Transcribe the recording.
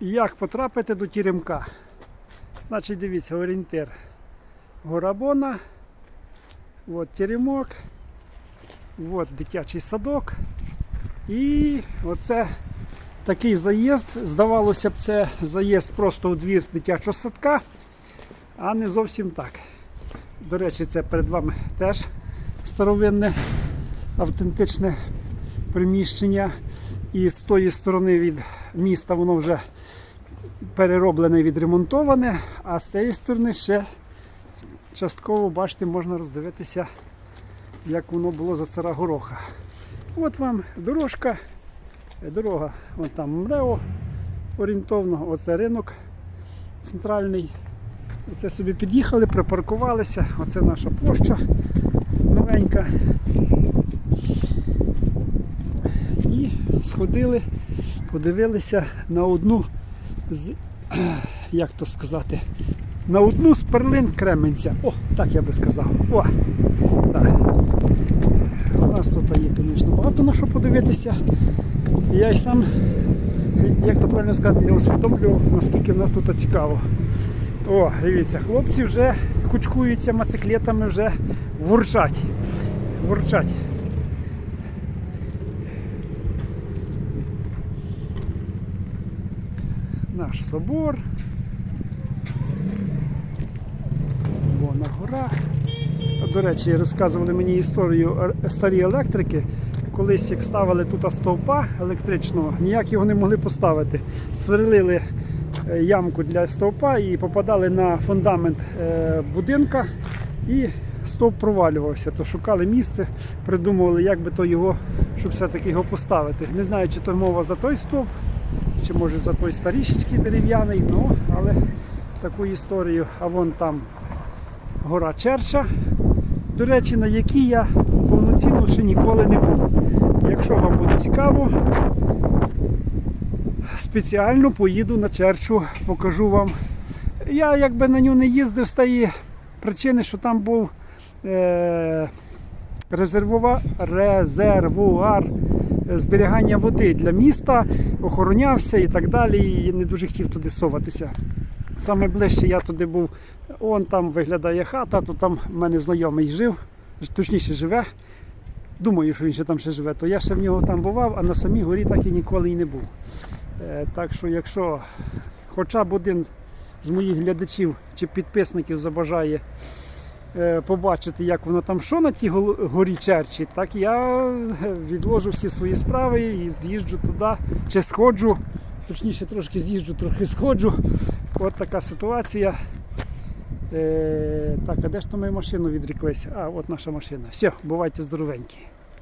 Як потрапити до Теремка? Значить, дивіться, орієнтир. Горабона. От теремок. От дитячий садок. І оце такий заїзд. Здавалося б, це заїзд просто у двір дитячого садка, а не зовсім так. До речі, це перед вами теж старовинне автентичне приміщення. І з тої сторони від міста воно вже перероблене відремонтоване, а з цієї сторони ще частково, бачите, можна роздивитися, як воно було за цара гороха. От вам дорожка, дорога, вон там МРЕО орієнтовно, оце ринок центральний. Оце собі під'їхали, припаркувалися, оце наша площа новенька. І сходили, подивилися на одну з, як то сказати, на одну з перлин Кременця. О, так я би сказав. О, так. У нас тут є, звісно, багато на що подивитися. Я й сам, як то правильно сказати, не усвідомлював, наскільки в нас тут цікаво. О, дивіться, хлопці вже кучкуються моциклетами, вже вурчать. Вурчать. Наш собор. Вона гора. До речі, розказували мені історію старі електрики. Колись як ставили тут стовпа електричного, ніяк його не могли поставити. Сверлили е, ямку для стовпа і попадали на фундамент е, будинка і стовп провалювався. То шукали місце, придумували, як би то його, щоб все-таки його поставити. Не знаю, чи то мова за той стовп, чи може за той старішечкий дерев'яний, ну, але таку історію, а вон там гора Черча, до речі, на якій я повноцінно ще ніколи не був. Якщо вам буде цікаво, спеціально поїду на Черчу, покажу вам. Я якби на ню не їздив з тієї причини, що там був е- резервува- резервуар зберігання води для міста, охоронявся і так далі. І не дуже хотів туди соватися. Саме ближче я туди був, он там виглядає хата, то там в мене знайомий жив, точніше живе. Думаю, що він ще там ще живе, то я ще в нього там бував, а на самій горі так і ніколи і не був. Е, Так що, якщо хоча б один з моїх глядачів чи підписників забажає побачити, як воно там що на тій горі Черчі, так я е, відложу всі свої справи і з'їжджу туди, чи сходжу, точніше трошки з'їжджу, трохи сходжу. От така ситуація. Е, так, а де ж то ми машину відріклися? А, от наша машина. Все, бувайте здоровенькі.